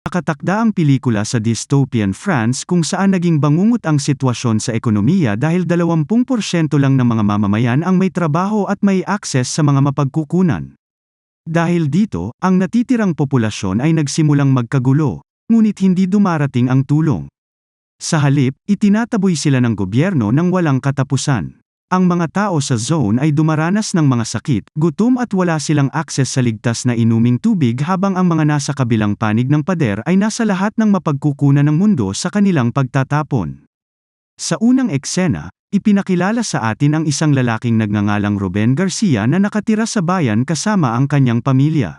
Nakatakda ang pelikula sa dystopian France kung saan naging bangungot ang sitwasyon sa ekonomiya dahil 20% lang ng mga mamamayan ang may trabaho at may akses sa mga mapagkukunan. Dahil dito, ang natitirang populasyon ay nagsimulang magkagulo, ngunit hindi dumarating ang tulong. Sa halip, itinataboy sila ng gobyerno ng walang katapusan. Ang mga tao sa zone ay dumaranas ng mga sakit, gutom at wala silang akses sa ligtas na inuming tubig habang ang mga nasa kabilang panig ng pader ay nasa lahat ng mapagkukunan ng mundo sa kanilang pagtatapon. Sa unang eksena, ipinakilala sa atin ang isang lalaking nagngangalang Ruben Garcia na nakatira sa bayan kasama ang kanyang pamilya.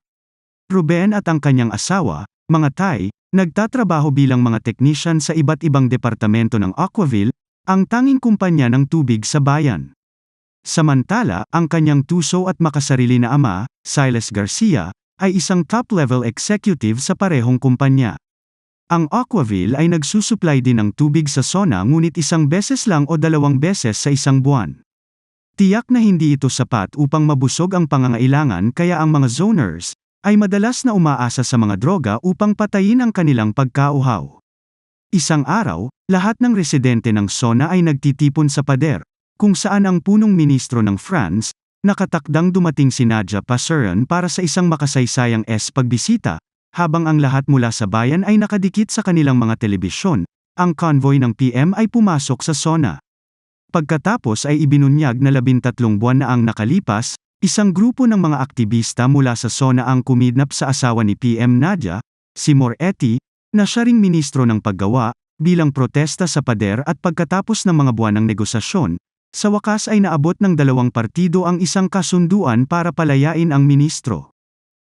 Ruben at ang kanyang asawa, mga Thai, nagtatrabaho bilang mga technician sa iba't ibang departamento ng Aquaville, ang tanging kumpanya ng tubig sa bayan. Samantala, ang kanyang tuso at makasarili na ama, Silas Garcia, ay isang top-level executive sa parehong kumpanya. Ang Aquaville ay nagsusupply din ng tubig sa Sona ngunit isang beses lang o dalawang beses sa isang buwan. Tiyak na hindi ito sapat upang mabusog ang pangangailangan kaya ang mga zoners, ay madalas na umaasa sa mga droga upang patayin ang kanilang pagkauhaw. Isang araw, lahat ng residente ng Sona ay nagtitipon sa pader, kung saan ang punong ministro ng France, nakatakdang dumating si Nadja Passeron para sa isang makasaysayang S pagbisita, habang ang lahat mula sa bayan ay nakadikit sa kanilang mga telebisyon, ang convoy ng PM ay pumasok sa Sona. Pagkatapos ay ibinunyag na labintatlong buwan na ang nakalipas, isang grupo ng mga aktivista mula sa Sona ang kumidnap sa asawa ni PM Nadja, si Moretti, na siya ring ministro ng paggawa, bilang protesta sa pader at pagkatapos ng mga buwan ng negosasyon, sa wakas ay naabot ng dalawang partido ang isang kasunduan para palayain ang ministro.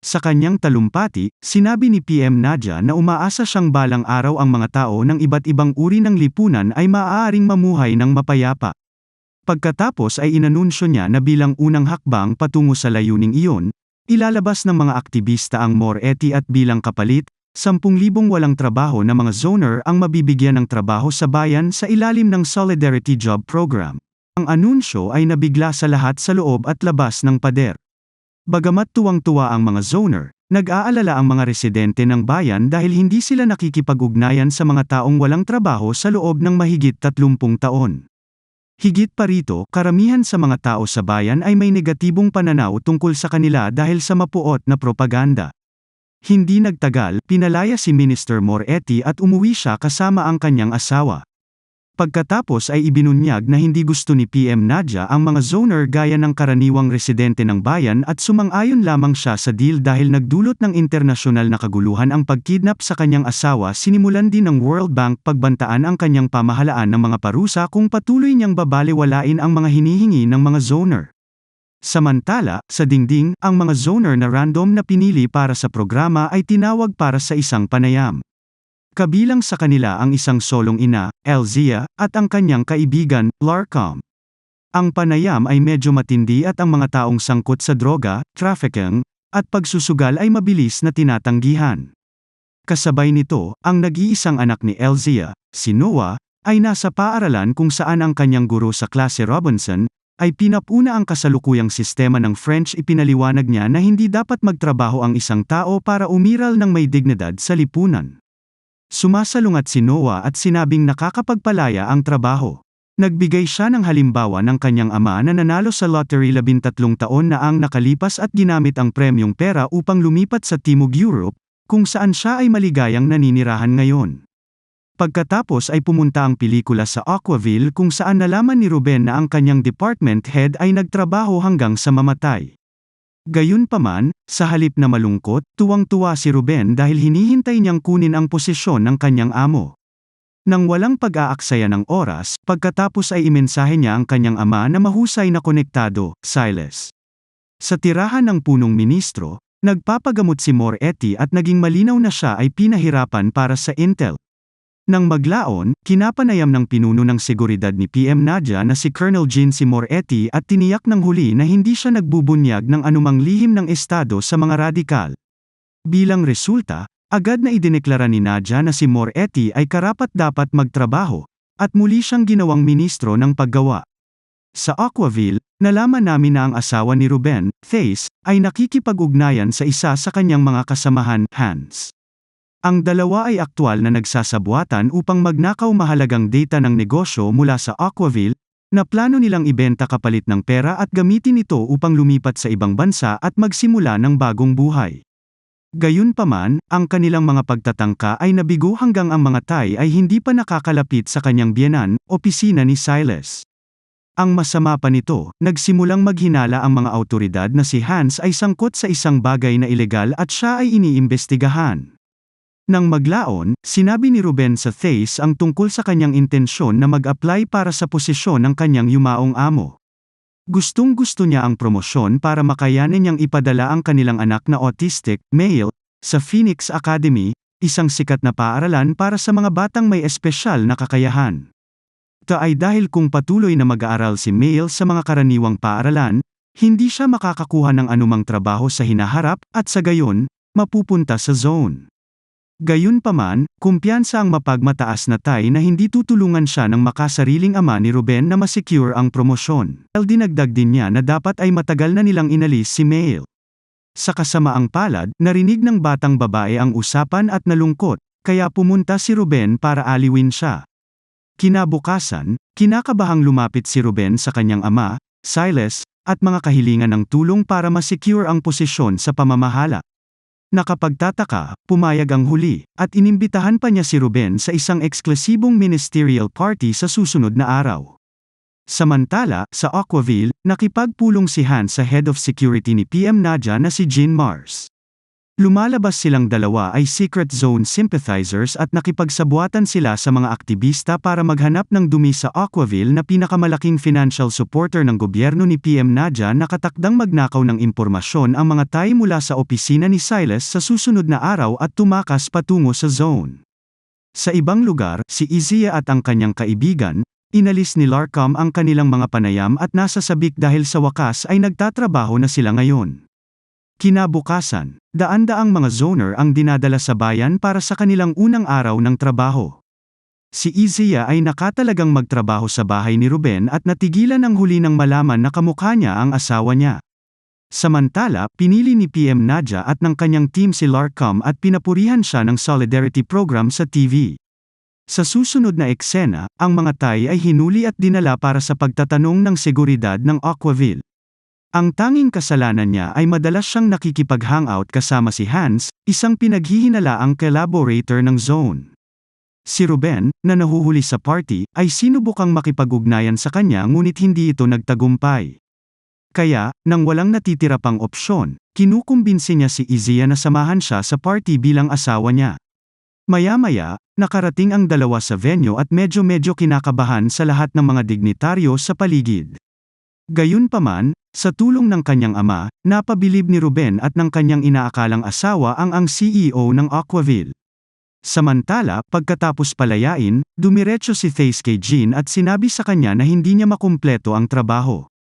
Sa kanyang talumpati, sinabi ni PM Nadia na umaasa siyang balang araw ang mga tao ng iba't ibang uri ng lipunan ay maaaring mamuhay ng mapayapa. Pagkatapos ay inanunsyo niya na bilang unang hakbang patungo sa layuning iyon, ilalabas ng mga aktivista ang Moretti at bilang kapalit, 10,000 walang trabaho na mga zoner ang mabibigyan ng trabaho sa bayan sa ilalim ng Solidarity Job Program. Ang anunsyo ay nabigla sa lahat sa loob at labas ng pader. Bagamat tuwang-tuwa ang mga zoner, nag-aalala ang mga residente ng bayan dahil hindi sila nakikipag-ugnayan sa mga taong walang trabaho sa loob ng mahigit 30 taon. Higit pa rito, karamihan sa mga tao sa bayan ay may negatibong pananaw tungkol sa kanila dahil sa mapuot na propaganda. Hindi nagtagal, pinalaya si Minister Moretti at umuwi siya kasama ang kanyang asawa. Pagkatapos ay ibinunyag na hindi gusto ni PM Nadia ang mga zoner gaya ng karaniwang residente ng bayan at sumang-ayon lamang siya sa deal dahil nagdulot ng internasyonal na kaguluhan ang pagkidnap sa kanyang asawa sinimulan din ng World Bank pagbantaan ang kanyang pamahalaan ng mga parusa kung patuloy niyang babaliwalain ang mga hinihingi ng mga zoner. Samantala, sa dingding, ang mga zoner na random na pinili para sa programa ay tinawag para sa isang panayam. Kabilang sa kanila ang isang solong ina, Elzia, at ang kanyang kaibigan, Larcom. Ang panayam ay medyo matindi at ang mga taong sangkot sa droga, trafficking, at pagsusugal ay mabilis na tinatanggihan. Kasabay nito, ang nag-iisang anak ni Elzia, si Noah, ay nasa paaralan kung saan ang kanyang guro sa klase Robinson, ay pinapuna ang kasalukuyang sistema ng French ipinaliwanag niya na hindi dapat magtrabaho ang isang tao para umiral ng may dignidad sa lipunan. Sumasalungat si Noah at sinabing nakakapagpalaya ang trabaho. Nagbigay siya ng halimbawa ng kanyang ama na nanalo sa lottery 13 taon na ang nakalipas at ginamit ang premyong pera upang lumipat sa Timog Europe, kung saan siya ay maligayang naninirahan ngayon. Pagkatapos ay pumunta ang pelikula sa Aquaville kung saan nalaman ni Ruben na ang kanyang department head ay nagtrabaho hanggang sa mamatay. Gayunpaman, sa halip na malungkot, tuwang-tuwa si Ruben dahil hinihintay niyang kunin ang posisyon ng kanyang amo. Nang walang pag-aaksaya ng oras, pagkatapos ay imensahe niya ang kanyang ama na mahusay na konektado, Silas. Sa tirahan ng punong ministro, nagpapagamot si Moretti at naging malinaw na siya ay pinahirapan para sa Intel. Nang maglaon, kinapanayam ng pinuno ng seguridad ni PM Nadia na si Colonel Jean C. Moretti at tiniyak ng huli na hindi siya nagbubunyag ng anumang lihim ng Estado sa mga radikal. Bilang resulta, agad na idineklara ni Nadia na si Moretti ay karapat-dapat magtrabaho, at muli siyang ginawang ministro ng paggawa. Sa Aquaville, nalaman namin na ang asawa ni Ruben, Thace, ay nakikipag-ugnayan sa isa sa kanyang mga kasamahan, Hans. Ang dalawa ay aktwal na nagsasabuatan upang magnakaw mahalagang data ng negosyo mula sa Aquaville, na plano nilang ibenta kapalit ng pera at gamitin ito upang lumipat sa ibang bansa at magsimula ng bagong buhay. Gayunpaman, ang kanilang mga pagtatangka ay nabigo hanggang ang mga Thai ay hindi pa nakakalapit sa kanyang biyenan, opisina ni Silas. Ang masama pa nito, nagsimulang maghinala ang mga autoridad na si Hans ay sangkot sa isang bagay na ilegal at siya ay iniimbestigahan. Nang maglaon, sinabi ni Ruben sa Thais ang tungkol sa kanyang intensyon na mag-apply para sa posisyon ng kanyang yumaong amo. Gustong gusto niya ang promosyon para makayanin niyang ipadala ang kanilang anak na autistic, male, sa Phoenix Academy, isang sikat na paaralan para sa mga batang may espesyal na kakayahan. Ito ay dahil kung patuloy na mag-aaral si Male sa mga karaniwang paaralan, hindi siya makakakuha ng anumang trabaho sa hinaharap at sa gayon, mapupunta sa zone. Gayunpaman, kumpiyansa ang mapagmataas na Thai na hindi tutulungan siya ng makasariling ama ni Ruben na masecure ang promosyon. Al dinagdag din niya na dapat ay matagal na nilang inalis si Mail. Sa kasamaang palad, narinig ng batang babae ang usapan at nalungkot, kaya pumunta si Ruben para aliwin siya. Kinabukasan, kinakabahang lumapit si Ruben sa kanyang ama, Silas, at mga kahilingan ng tulong para masecure ang posisyon sa pamamahala. Nakapagtataka, pumayag ang huli, at inimbitahan pa niya si Ruben sa isang eksklusibong ministerial party sa susunod na araw. Samantala, sa Aquaville, nakipagpulong si Han sa head of security ni PM Nadia na si Jean Mars. Lumalabas silang dalawa ay secret zone sympathizers at nakipagsabuatan sila sa mga aktivista para maghanap ng dumi sa Aquaville na pinakamalaking financial supporter ng gobyerno ni PM Nadia na katakdang magnakaw ng impormasyon ang mga Thai mula sa opisina ni Silas sa susunod na araw at tumakas patungo sa zone. Sa ibang lugar, si Izia at ang kanyang kaibigan, inalis ni Larcom ang kanilang mga panayam at nasa sabik dahil sa wakas ay nagtatrabaho na sila ngayon. Kinabukasan, daan-daang mga zoner ang dinadala sa bayan para sa kanilang unang araw ng trabaho. Si Izia ay nakatalagang magtrabaho sa bahay ni Ruben at natigilan ang huli ng malaman na kamukha niya ang asawa niya. Samantala, pinili ni PM Nadia at ng kanyang team si Larcom at pinapurihan siya ng Solidarity Program sa TV. Sa susunod na eksena, ang mga Thai ay hinuli at dinala para sa pagtatanong ng seguridad ng Aquaville. Ang tanging kasalanan niya ay madalas siyang nakikipag-hangout kasama si Hans, isang pinaghihinalaang collaborator ng Zone. Si Ruben, na nahuhuli sa party, ay sinubukang makipag-ugnayan sa kanya ngunit hindi ito nagtagumpay. Kaya, nang walang natitira pang opsyon, kinukumbinsi niya si Izia na samahan siya sa party bilang asawa niya. Maya-maya, nakarating ang dalawa sa venue at medyo-medyo kinakabahan sa lahat ng mga dignitaryo sa paligid. Gayunpaman, sa tulong ng kanyang ama, napabilib ni Ruben at ng kanyang inaakalang asawa ang ang CEO ng Aquaville. Samantala, pagkatapos palayain, dumiretso si Thais kay Jean at sinabi sa kanya na hindi niya makumpleto ang trabaho.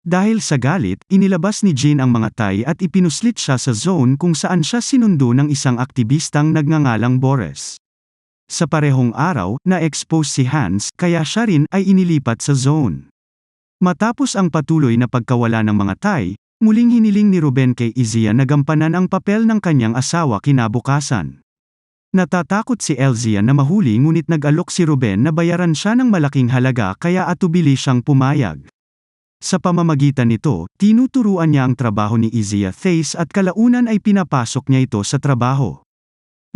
Dahil sa galit, inilabas ni Jean ang mga Thai at ipinuslit siya sa zone kung saan siya sinundo ng isang aktivistang nagngangalang Boris. Sa parehong araw, na-expose si Hans, kaya siya rin ay inilipat sa zone. Matapos ang patuloy na pagkawala ng mga Thai, muling hiniling ni Ruben kay Izia na gampanan ang papel ng kanyang asawa kinabukasan. Natatakot si Elzia na mahuli ngunit nag-alok si Ruben na bayaran siya ng malaking halaga kaya atubili siyang pumayag. Sa pamamagitan nito, tinuturuan niya ang trabaho ni Izia Thais at kalaunan ay pinapasok niya ito sa trabaho.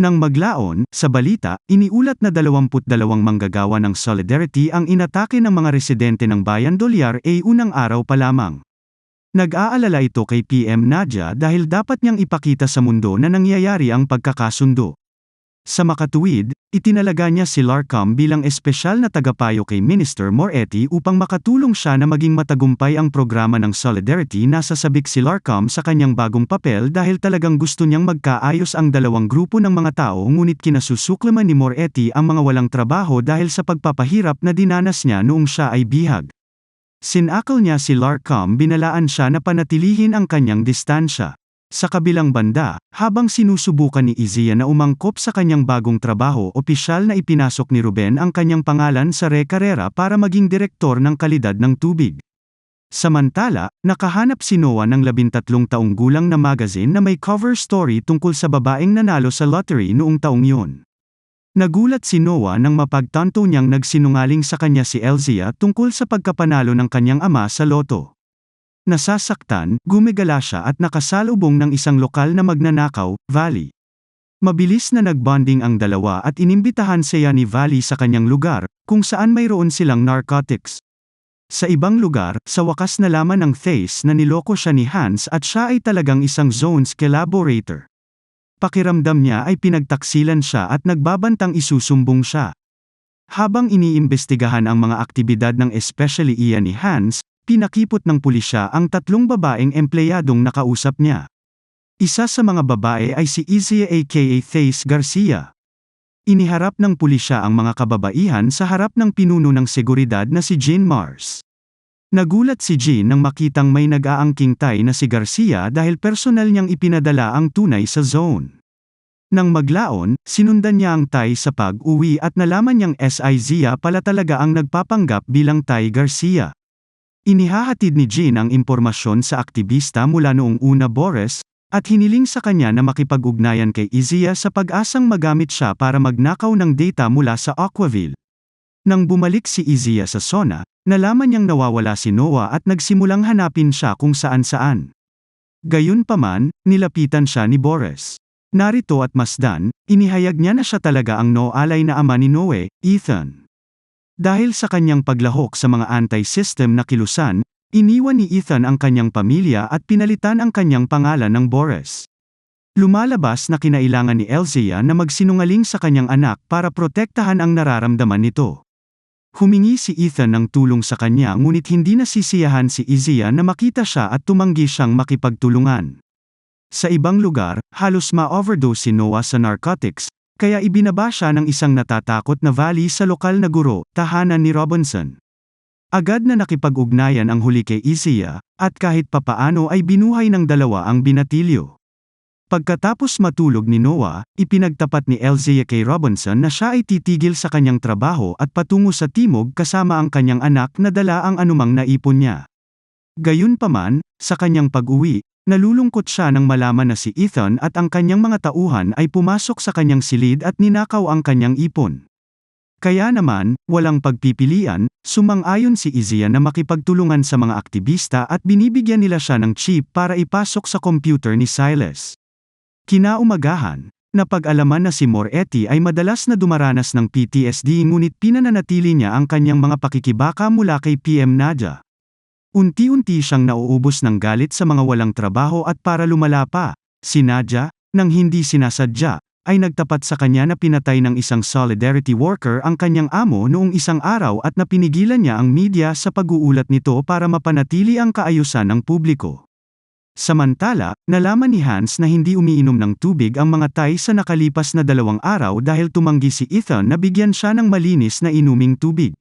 Nang maglaon, sa balita, iniulat na 22 manggagawa ng Solidarity ang inatake ng mga residente ng Bayan Dolyar ay unang araw pa lamang. Nag-aalala ito kay PM Nadia dahil dapat niyang ipakita sa mundo na nangyayari ang pagkakasundo. Sa makatuwid, itinalaga niya si Larcom bilang espesyal na tagapayo kay Minister Moretti upang makatulong siya na maging matagumpay ang programa ng Solidarity na sasabik si Larcom sa kanyang bagong papel dahil talagang gusto niyang magkaayos ang dalawang grupo ng mga tao ngunit kinasusuklaman ni Moretti ang mga walang trabaho dahil sa pagpapahirap na dinanas niya noong siya ay bihag. Sinakal niya si Larcom binalaan siya na panatilihin ang kanyang distansya. Sa kabilang banda, habang sinusubukan ni Izia na umangkop sa kanyang bagong trabaho opisyal na ipinasok ni Ruben ang kanyang pangalan sa Recarrera para maging direktor ng kalidad ng tubig. Samantala, nakahanap si Noah ng 13 taong gulang na magazine na may cover story tungkol sa babaeng nanalo sa lottery noong taong yun. Nagulat si Noah nang mapagtanto niyang nagsinungaling sa kanya si Elzia tungkol sa pagkapanalo ng kanyang ama sa loto. Nasasaktan, gumigala siya at nakasalubong ng isang lokal na magnanakaw, Valley. Mabilis na nagbonding ang dalawa at inimbitahan siya ni Valley sa kanyang lugar, kung saan mayroon silang narcotics. Sa ibang lugar, sa wakas nalaman ng Thace na niloko siya ni Hans at siya ay talagang isang Zones collaborator. Pakiramdam niya ay pinagtaksilan siya at nagbabantang isusumbong siya. Habang iniimbestigahan ang mga aktibidad ng especially iyan ni Hans, pinakipot ng pulisya ang tatlong babaeng empleyadong nakausap niya. Isa sa mga babae ay si Izzy aka Thace Garcia. Iniharap ng pulisya ang mga kababaihan sa harap ng pinuno ng seguridad na si Jean Mars. Nagulat si Jean nang makitang may nag-aangking tay na si Garcia dahil personal niyang ipinadala ang tunay sa zone. Nang maglaon, sinundan niya ang tay sa pag-uwi at nalaman niyang SI Zia pala talaga ang nagpapanggap bilang tay Garcia. Inihahatid ni Jean ang impormasyon sa aktivista mula noong una Boris, at hiniling sa kanya na makipag-ugnayan kay Izia sa pag-asang magamit siya para magnakaw ng data mula sa Aquaville. Nang bumalik si Izia sa Sona, nalaman niyang nawawala si Noah at nagsimulang hanapin siya kung saan-saan. Gayunpaman, nilapitan siya ni Boris. Narito at masdan, inihayag niya na siya talaga ang no-alay na ama ni Noe, Ethan. Dahil sa kanyang paglahok sa mga anti-system na kilusan, Iniwan ni Ethan ang kanyang pamilya at pinalitan ang kanyang pangalan ng Boris. Lumalabas na kinailangan ni Elzia na magsinungaling sa kanyang anak para protektahan ang nararamdaman nito. Humingi si Ethan ng tulong sa kanya ngunit hindi nasisiyahan si Izia na makita siya at tumanggi siyang makipagtulungan. Sa ibang lugar, halos ma-overdose si Noah sa narcotics, kaya ibinaba siya ng isang natatakot na valley sa lokal na guro, tahanan ni Robinson. Agad na nakipag-ugnayan ang huli kay Isiya, at kahit papaano ay binuhay ng dalawa ang binatilyo. Pagkatapos matulog ni Noah, ipinagtapat ni Elzea kay Robinson na siya ay titigil sa kanyang trabaho at patungo sa timog kasama ang kanyang anak na dala ang anumang naipon niya. Gayunpaman, sa kanyang pag-uwi, nalulungkot siya nang malaman na si Ethan at ang kanyang mga tauhan ay pumasok sa kanyang silid at ninakaw ang kanyang ipon. Kaya naman, walang pagpipilian, sumang-ayon si Izia na makipagtulungan sa mga aktivista at binibigyan nila siya ng chip para ipasok sa computer ni Silas. Kinaumagahan, napag-alaman na si Moretti ay madalas na dumaranas ng PTSD ngunit pinananatili niya ang kanyang mga pakikibaka mula kay PM Nadia. Unti-unti siyang nauubos ng galit sa mga walang trabaho at para lumala pa, si Nadia, nang hindi sinasadya, ay nagtapat sa kanya na pinatay ng isang solidarity worker ang kanyang amo noong isang araw at napinigilan niya ang media sa pag-uulat nito para mapanatili ang kaayusan ng publiko. Samantala, nalaman ni Hans na hindi umiinom ng tubig ang mga Thai sa nakalipas na dalawang araw dahil tumanggi si Ethan na bigyan siya ng malinis na inuming tubig.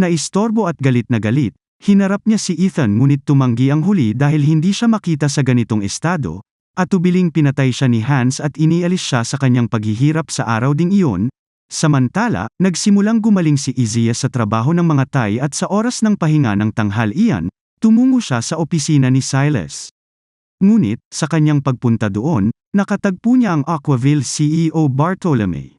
Naistorbo at galit na galit, hinarap niya si Ethan ngunit tumanggi ang huli dahil hindi siya makita sa ganitong estado, at tubiling pinatay siya ni Hans at inialis siya sa kanyang paghihirap sa araw ding iyon, samantala, nagsimulang gumaling si Izia sa trabaho ng mga Thai at sa oras ng pahinga ng tanghalian, tumungo siya sa opisina ni Silas. Ngunit, sa kanyang pagpunta doon, nakatagpo niya ang Aquaville CEO Bartolome.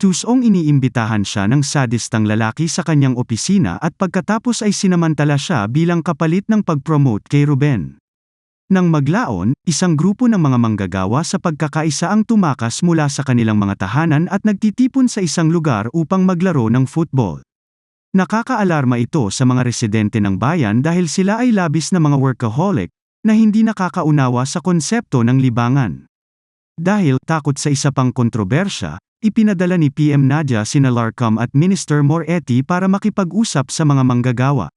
Tusong iniimbitahan siya ng sadistang lalaki sa kanyang opisina at pagkatapos ay sinamantala siya bilang kapalit ng pag-promote kay Ruben. Nang maglaon, isang grupo ng mga manggagawa sa pagkakaisa ang tumakas mula sa kanilang mga tahanan at nagtitipon sa isang lugar upang maglaro ng football. Nakakaalarma ito sa mga residente ng bayan dahil sila ay labis na mga workaholic, na hindi nakakaunawa sa konsepto ng libangan. Dahil takot sa isa pang kontrobersya, ipinadala ni PM Nadia sina Larcom at Minister Moretti para makipag-usap sa mga manggagawa.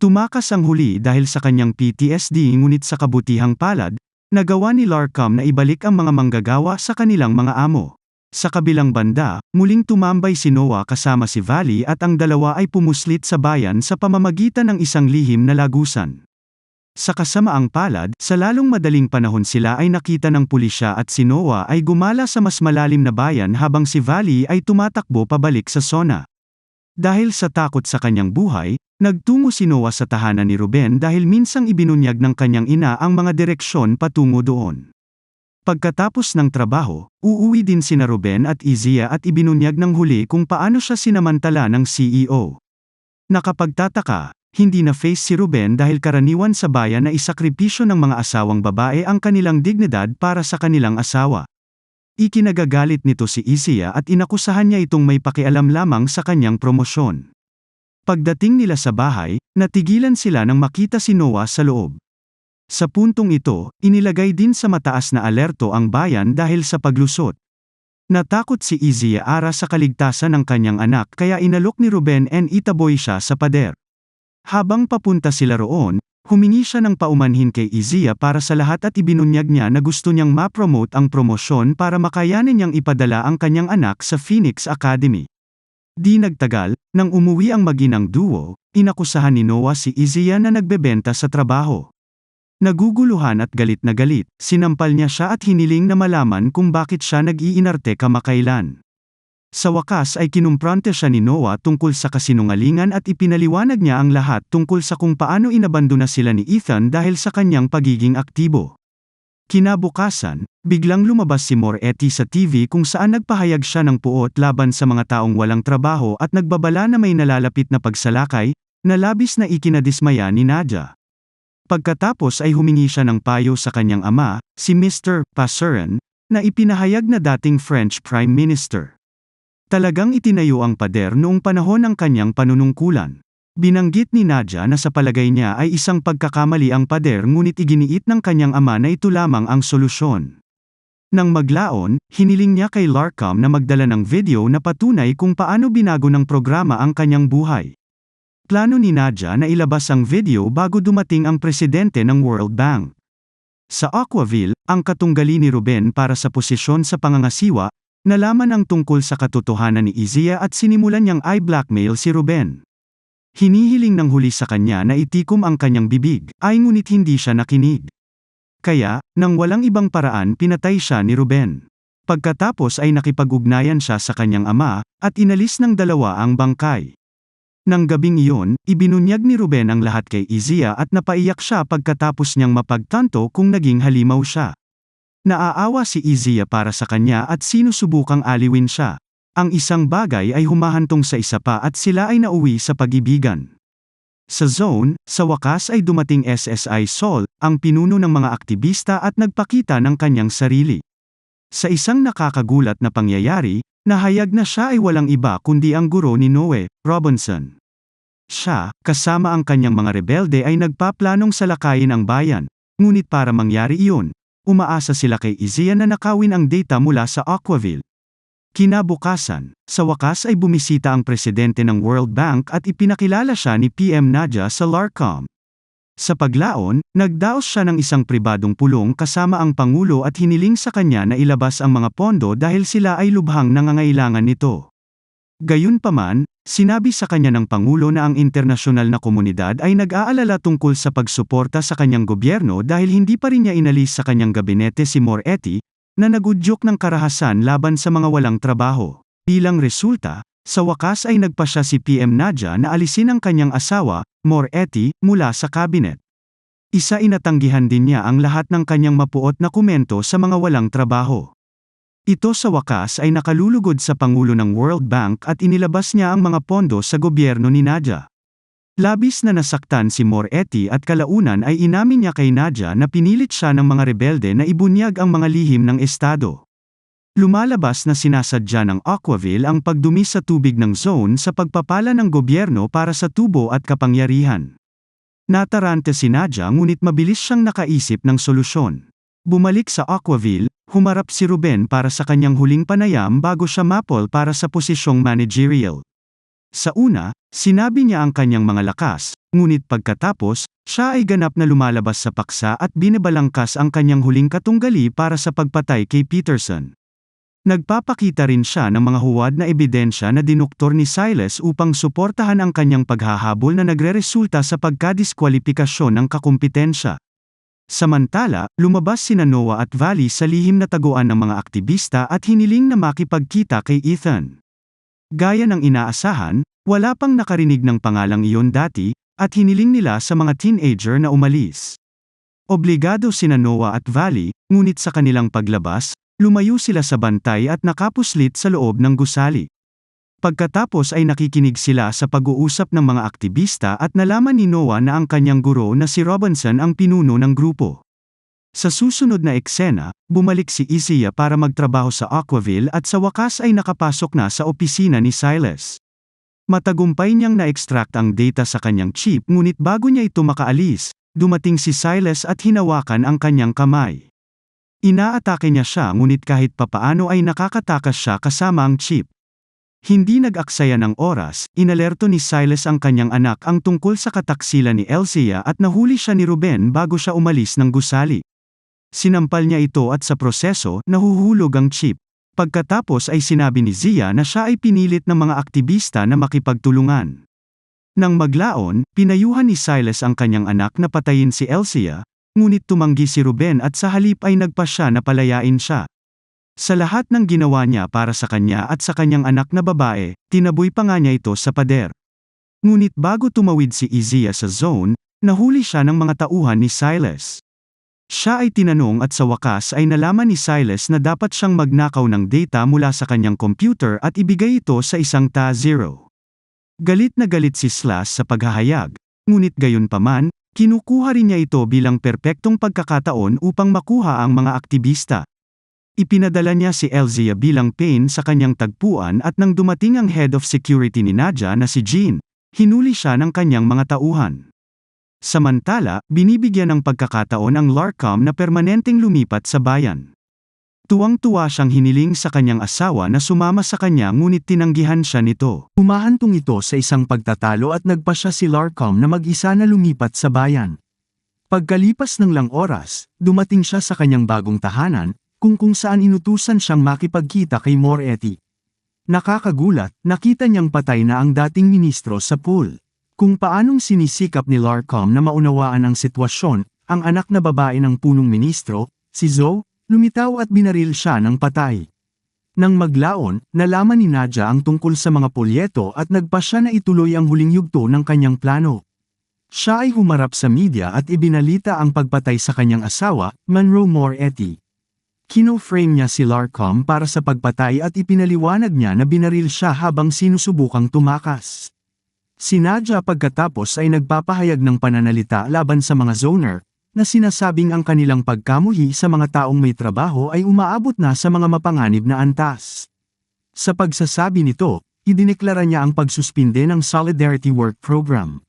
Tumakas ang huli dahil sa kanyang PTSD ngunit sa kabutihang palad, nagawa ni Larcom na ibalik ang mga manggagawa sa kanilang mga amo. Sa kabilang banda, muling tumambay si Noah kasama si Valley at ang dalawa ay pumuslit sa bayan sa pamamagitan ng isang lihim na lagusan. Sa kasamaang palad, sa lalong madaling panahon sila ay nakita ng pulisya at si Noah ay gumala sa mas malalim na bayan habang si Valley ay tumatakbo pabalik sa zona. Dahil sa takot sa kanyang buhay, nagtungo si Noah sa tahanan ni Ruben dahil minsang ibinunyag ng kanyang ina ang mga direksyon patungo doon. Pagkatapos ng trabaho, uuwi din sina Ruben at Izia at ibinunyag ng huli kung paano siya sinamantala ng CEO. Nakapagtataka, hindi na face si Ruben dahil karaniwan sa bayan na isakripisyo ng mga asawang babae ang kanilang dignidad para sa kanilang asawa. Ikinagagalit nito si Izia at inakusahan niya itong may pakialam lamang sa kanyang promosyon. Pagdating nila sa bahay, natigilan sila nang makita si Noah sa loob. Sa puntong ito, inilagay din sa mataas na alerto ang bayan dahil sa paglusot. Natakot si Izia Ara sa kaligtasan ng kanyang anak kaya inalok ni Ruben N. Itaboy siya sa pader. Habang papunta sila roon, Humingi siya ng paumanhin kay Izia para sa lahat at ibinunyag niya na gusto niyang ma-promote ang promosyon para makayanin niyang ipadala ang kanyang anak sa Phoenix Academy. Di nagtagal, nang umuwi ang maginang duo, inakusahan ni Noah si Izia na nagbebenta sa trabaho. Naguguluhan at galit na galit, sinampal niya siya at hiniling na malaman kung bakit siya nag-iinarte kamakailan. Sa wakas ay kinumprante siya ni Noah tungkol sa kasinungalingan at ipinaliwanag niya ang lahat tungkol sa kung paano inabandona sila ni Ethan dahil sa kanyang pagiging aktibo. Kinabukasan, biglang lumabas si Moretti sa TV kung saan nagpahayag siya ng puot laban sa mga taong walang trabaho at nagbabala na may nalalapit na pagsalakay, na labis na ikinadismaya ni Nadia. Pagkatapos ay humingi siya ng payo sa kanyang ama, si Mr. Pasuran, na ipinahayag na dating French Prime Minister. Talagang itinayo ang pader noong panahon ng kanyang panunungkulan. Binanggit ni Nadia na sa palagay niya ay isang pagkakamali ang pader ngunit iginiit ng kanyang ama na ito lamang ang solusyon. Nang maglaon, hiniling niya kay Larcom na magdala ng video na patunay kung paano binago ng programa ang kanyang buhay. Plano ni Nadia na ilabas ang video bago dumating ang presidente ng World Bank. Sa Aquaville, ang katunggali ni Ruben para sa posisyon sa pangangasiwa, Nalaman ang tungkol sa katotohanan ni Izia at sinimulan niyang i-blackmail si Ruben. Hinihiling ng huli sa kanya na itikom ang kanyang bibig, ay ngunit hindi siya nakinig. Kaya, nang walang ibang paraan pinatay siya ni Ruben. Pagkatapos ay nakipag-ugnayan siya sa kanyang ama, at inalis ng dalawa ang bangkay. Nang gabing iyon, ibinunyag ni Ruben ang lahat kay Izia at napaiyak siya pagkatapos niyang mapagtanto kung naging halimaw siya. Naaawa si Izia para sa kanya at sinusubukang aliwin siya. Ang isang bagay ay humahantong sa isa pa at sila ay nauwi sa pagibigan. Sa zone, sa wakas ay dumating SSI Sol, ang pinuno ng mga aktivista at nagpakita ng kanyang sarili. Sa isang nakakagulat na pangyayari, nahayag na siya ay walang iba kundi ang guro ni Noe, Robinson. Siya, kasama ang kanyang mga rebelde ay nagpaplanong salakayin ang bayan, ngunit para mangyari iyon, umaasa sila kay Izia na nakawin ang data mula sa Aquaville. Kinabukasan, sa wakas ay bumisita ang presidente ng World Bank at ipinakilala siya ni PM Nadia sa LARCOM. Sa paglaon, nagdaos siya ng isang pribadong pulong kasama ang Pangulo at hiniling sa kanya na ilabas ang mga pondo dahil sila ay lubhang nangangailangan nito. Gayunpaman, Sinabi sa kanya ng Pangulo na ang internasyonal na komunidad ay nag-aalala tungkol sa pagsuporta sa kanyang gobyerno dahil hindi pa rin niya inalis sa kanyang gabinete si Moretti, na nagudyok ng karahasan laban sa mga walang trabaho. Bilang resulta, sa wakas ay nagpasya si PM Nadia na alisin ang kanyang asawa, Moretti, mula sa kabinet. Isa inatanggihan din niya ang lahat ng kanyang mapuot na komento sa mga walang trabaho. Ito sa wakas ay nakalulugod sa Pangulo ng World Bank at inilabas niya ang mga pondo sa gobyerno ni Nadia. Labis na nasaktan si Moretti at kalaunan ay inamin niya kay Nadia na pinilit siya ng mga rebelde na ibunyag ang mga lihim ng Estado. Lumalabas na sinasadya ng Aquaville ang pagdumi sa tubig ng zone sa pagpapala ng gobyerno para sa tubo at kapangyarihan. Natarante si Nadia ngunit mabilis siyang nakaisip ng solusyon. Bumalik sa Aquaville, humarap si Ruben para sa kanyang huling panayam bago siya mapol para sa posisyong managerial. Sa una, sinabi niya ang kanyang mga lakas, ngunit pagkatapos, siya ay ganap na lumalabas sa paksa at binibalangkas ang kanyang huling katunggali para sa pagpatay kay Peterson. Nagpapakita rin siya ng mga huwad na ebidensya na dinuktor ni Silas upang suportahan ang kanyang paghahabol na nagreresulta sa pagkadiskwalifikasyon ng kakumpetensya. Samantala, lumabas sina Noah at Valley sa lihim na taguan ng mga aktivista at hiniling na makipagkita kay Ethan. Gaya ng inaasahan, wala pang nakarinig ng pangalang iyon dati, at hiniling nila sa mga teenager na umalis. Obligado sina Noah at Valley, ngunit sa kanilang paglabas, lumayo sila sa bantay at nakapuslit sa loob ng gusali. Pagkatapos ay nakikinig sila sa pag-uusap ng mga aktivista at nalaman ni Noah na ang kanyang guro na si Robinson ang pinuno ng grupo. Sa susunod na eksena, bumalik si Isiya para magtrabaho sa Aquaville at sa wakas ay nakapasok na sa opisina ni Silas. Matagumpay niyang na-extract ang data sa kanyang chip ngunit bago niya ito makaalis, dumating si Silas at hinawakan ang kanyang kamay. Inaatake niya siya ngunit kahit papaano ay nakakatakas siya kasama ang chip. Hindi nag-aksaya ng oras, inalerto ni Silas ang kanyang anak ang tungkol sa kataksilan ni Elsia at nahuli siya ni Ruben bago siya umalis ng gusali. Sinampal niya ito at sa proseso, nahuhulog ang chip. Pagkatapos ay sinabi ni Zia na siya ay pinilit ng mga aktivista na makipagtulungan. Nang maglaon, pinayuhan ni Silas ang kanyang anak na patayin si Elsia, ngunit tumanggi si Ruben at sa halip ay nagpa siya na palayain siya. Sa lahat ng ginawa niya para sa kanya at sa kanyang anak na babae, tinaboy pa nga niya ito sa pader. Ngunit bago tumawid si Izia sa zone, nahuli siya ng mga tauhan ni Silas. Siya ay tinanong at sa wakas ay nalaman ni Silas na dapat siyang magnakaw ng data mula sa kanyang computer at ibigay ito sa isang Ta-Zero. Galit na galit si Slash sa paghahayag, ngunit gayon paman, kinukuha rin niya ito bilang perpektong pagkakataon upang makuha ang mga aktivista. Ipinadala niya si Elzia bilang pain sa kanyang tagpuan at nang dumating ang head of security ni Nadia na si Jean, hinuli siya ng kanyang mga tauhan. Samantala, binibigyan ng pagkakataon ang Larcom na permanenteng lumipat sa bayan. Tuwang-tuwa siyang hiniling sa kanyang asawa na sumama sa kanya ngunit tinanggihan siya nito. Humahantong ito sa isang pagtatalo at nagpa siya si Larcom na mag-isa na lumipat sa bayan. Pagkalipas ng lang oras, dumating siya sa kanyang bagong tahanan, kung kung saan inutusan siyang makipagkita kay Moretti. Nakakagulat, nakita niyang patay na ang dating ministro sa pool. Kung paanong sinisikap ni Larcom na maunawaan ang sitwasyon, ang anak na babae ng punong ministro, si Zoe, lumitaw at binaril siya ng patay. Nang maglaon, nalaman ni Nadia ang tungkol sa mga polyeto at nagpa siya na ituloy ang huling yugto ng kanyang plano. Siya ay humarap sa media at ibinalita ang pagpatay sa kanyang asawa, Monroe Moretti. Kino-frame niya si Larcom para sa pagpatay at ipinaliwanag niya na binaril siya habang sinusubukang tumakas. Si Nadia pagkatapos ay nagpapahayag ng pananalita laban sa mga zoner, na sinasabing ang kanilang pagkamuhi sa mga taong may trabaho ay umaabot na sa mga mapanganib na antas. Sa pagsasabi nito, idineklara niya ang pagsuspinde ng Solidarity Work Program.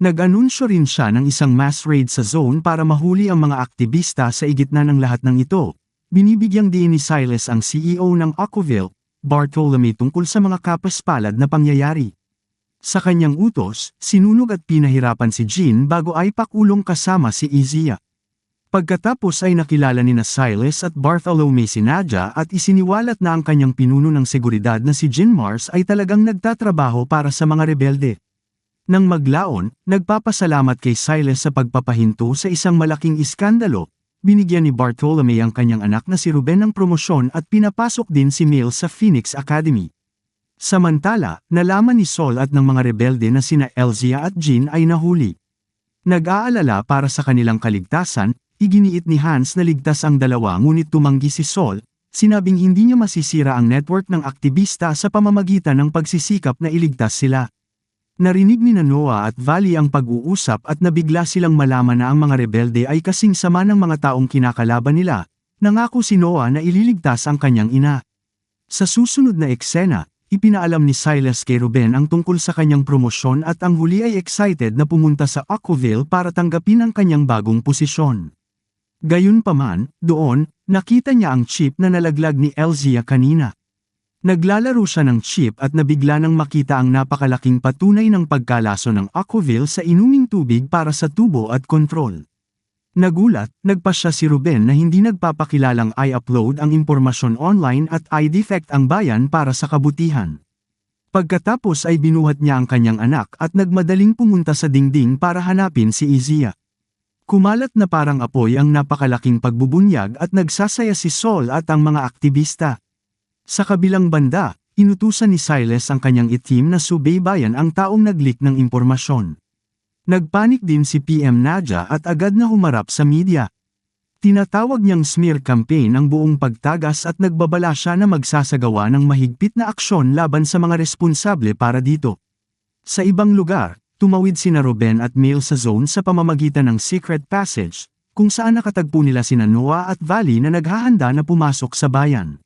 Nag-anunsyo rin siya ng isang mass raid sa zone para mahuli ang mga aktivista sa igitna ng lahat ng ito. Binibigyang diin ni Silas ang CEO ng Aquaville, Bartolome tungkol sa mga kapaspalad na pangyayari. Sa kanyang utos, sinunog at pinahirapan si Jean bago ay pakulong kasama si Izia. Pagkatapos ay nakilala ni na Silas at Bartholomew si Nadia at isiniwalat na ang kanyang pinuno ng seguridad na si Jean Mars ay talagang nagtatrabaho para sa mga rebelde. Nang maglaon, nagpapasalamat kay Silas sa pagpapahinto sa isang malaking iskandalo, binigyan ni Bartolome ang kanyang anak na si Ruben ng promosyon at pinapasok din si Mills sa Phoenix Academy. Samantala, nalaman ni Sol at ng mga rebelde na sina Elzia at Jean ay nahuli. Nag-aalala para sa kanilang kaligtasan, iginiit ni Hans na ligtas ang dalawa ngunit tumanggi si Sol, sinabing hindi niya masisira ang network ng aktivista sa pamamagitan ng pagsisikap na iligtas sila. Narinig ni Noah at Valley ang pag-uusap at nabigla silang malaman na ang mga rebelde ay kasing sama ng mga taong kinakalaban nila, nangako si Noah na ililigtas ang kanyang ina. Sa susunod na eksena, Ipinaalam ni Silas kay Ruben ang tungkol sa kanyang promosyon at ang huli ay excited na pumunta sa Aquaville para tanggapin ang kanyang bagong posisyon. Gayunpaman, doon, nakita niya ang chip na nalaglag ni Elzia kanina. Naglalaro siya ng chip at nabigla nang makita ang napakalaking patunay ng pagkalaso ng Aquaville sa inuming tubig para sa tubo at kontrol. Nagulat, nagpa siya si Ruben na hindi nagpapakilalang i-upload ang impormasyon online at i-defect ang bayan para sa kabutihan. Pagkatapos ay binuhat niya ang kanyang anak at nagmadaling pumunta sa dingding para hanapin si Izia. Kumalat na parang apoy ang napakalaking pagbubunyag at nagsasaya si Sol at ang mga aktivista. Sa kabilang banda, inutusan ni Silas ang kanyang itim na subaybayan ang taong nag-leak ng impormasyon. Nagpanik din si PM Nadia at agad na humarap sa media. Tinatawag niyang smear campaign ang buong pagtagas at nagbabala siya na magsasagawa ng mahigpit na aksyon laban sa mga responsable para dito. Sa ibang lugar, tumawid sina Ruben at Mail sa zone sa pamamagitan ng secret passage, kung saan nakatagpo nila sina Noah at Valley na naghahanda na pumasok sa bayan.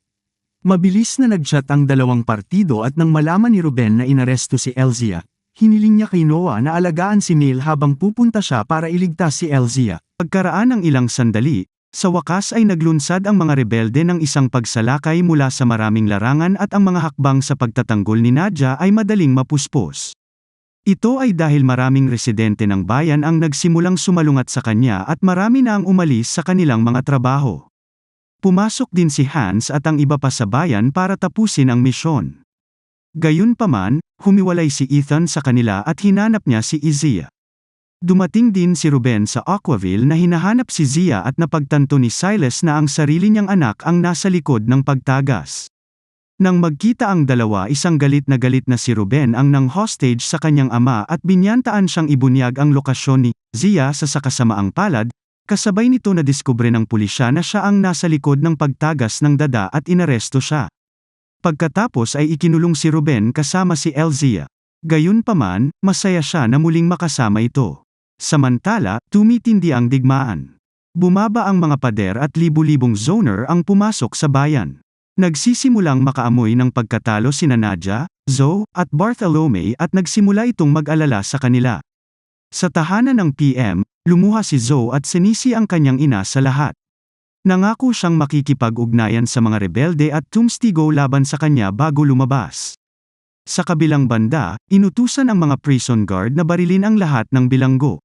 Mabilis na nagchat ang dalawang partido at nang malaman ni Ruben na inaresto si Elzia, hiniling niya kay Noah na alagaan si Mail habang pupunta siya para iligtas si Elzia. Pagkaraan ng ilang sandali, sa wakas ay naglunsad ang mga rebelde ng isang pagsalakay mula sa maraming larangan at ang mga hakbang sa pagtatanggol ni Nadia ay madaling mapuspos. Ito ay dahil maraming residente ng bayan ang nagsimulang sumalungat sa kanya at marami na ang umalis sa kanilang mga trabaho. Pumasok din si Hans at ang iba pa sa bayan para tapusin ang misyon. Gayunpaman, humiwalay si Ethan sa kanila at hinanap niya si Izia. Dumating din si Ruben sa Aquaville na hinahanap si Zia at napagtanto ni Silas na ang sarili niyang anak ang nasa likod ng pagtagas. Nang magkita ang dalawa isang galit na galit na si Ruben ang nang hostage sa kanyang ama at binyantaan siyang ibunyag ang lokasyon ni Zia sa sakasamaang palad, kasabay nito na diskubre ng pulisya na siya ang nasa likod ng pagtagas ng dada at inaresto siya. Pagkatapos ay ikinulong si Ruben kasama si Elzia. Gayunpaman, masaya siya na muling makasama ito. Samantala, tumitindi ang digmaan. Bumaba ang mga pader at libu-libong zoner ang pumasok sa bayan. Nagsisimulang makaamoy ng pagkatalo sina Nadia, Zoe, at Bartolome at nagsimula itong mag-alala sa kanila. Sa tahanan ng PM, lumuha si Zoe at sinisi ang kanyang ina sa lahat. Nangako siyang makikipag-ugnayan sa mga rebelde at tumstigo laban sa kanya bago lumabas. Sa kabilang banda, inutusan ang mga prison guard na barilin ang lahat ng bilanggo.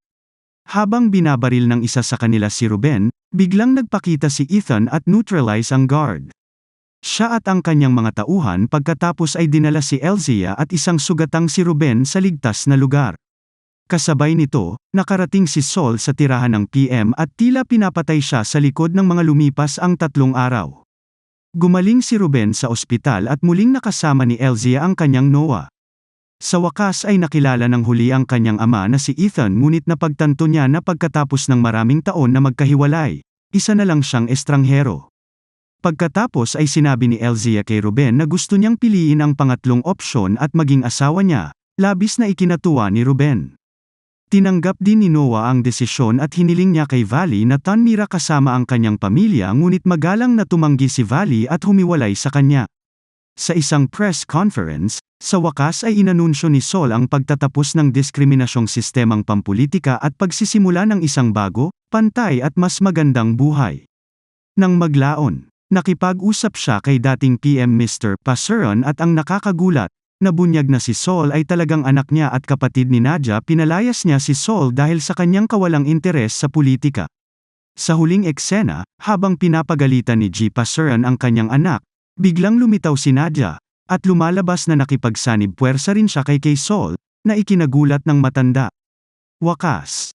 Habang binabaril ng isa sa kanila si Ruben, biglang nagpakita si Ethan at neutralize ang guard. Siya at ang kanyang mga tauhan pagkatapos ay dinala si Elzia at isang sugatang si Ruben sa ligtas na lugar. Kasabay nito, nakarating si Sol sa tirahan ng PM at tila pinapatay siya sa likod ng mga lumipas ang tatlong araw. Gumaling si Ruben sa ospital at muling nakasama ni Elzia ang kanyang Noah. Sa wakas ay nakilala ng huli ang kanyang ama na si Ethan ngunit napagtanto niya na pagkatapos ng maraming taon na magkahiwalay, isa na lang siyang estranghero. Pagkatapos ay sinabi ni Elzia kay Ruben na gusto niyang piliin ang pangatlong opsyon at maging asawa niya, labis na ikinatuwa ni Ruben. Tinanggap din ni Noah ang desisyon at hiniling niya kay Valley na tanmira kasama ang kanyang pamilya ngunit magalang na tumanggi si Valley at humiwalay sa kanya. Sa isang press conference, sa wakas ay inanunsyo ni Sol ang pagtatapos ng diskriminasyong sistemang pampulitika at pagsisimula ng isang bago, pantay at mas magandang buhay. Nang maglaon, nakipag-usap siya kay dating PM Mr. Pasuron at ang nakakagulat, nabunyag na si Sol ay talagang anak niya at kapatid ni Nadia pinalayas niya si Sol dahil sa kanyang kawalang interes sa politika. Sa huling eksena, habang pinapagalitan ni G. Pasuron ang kanyang anak, Biglang lumitaw si Nadia, at lumalabas na nakipagsanib puwersa rin siya kay kay Sol, na ikinagulat ng matanda. Wakas.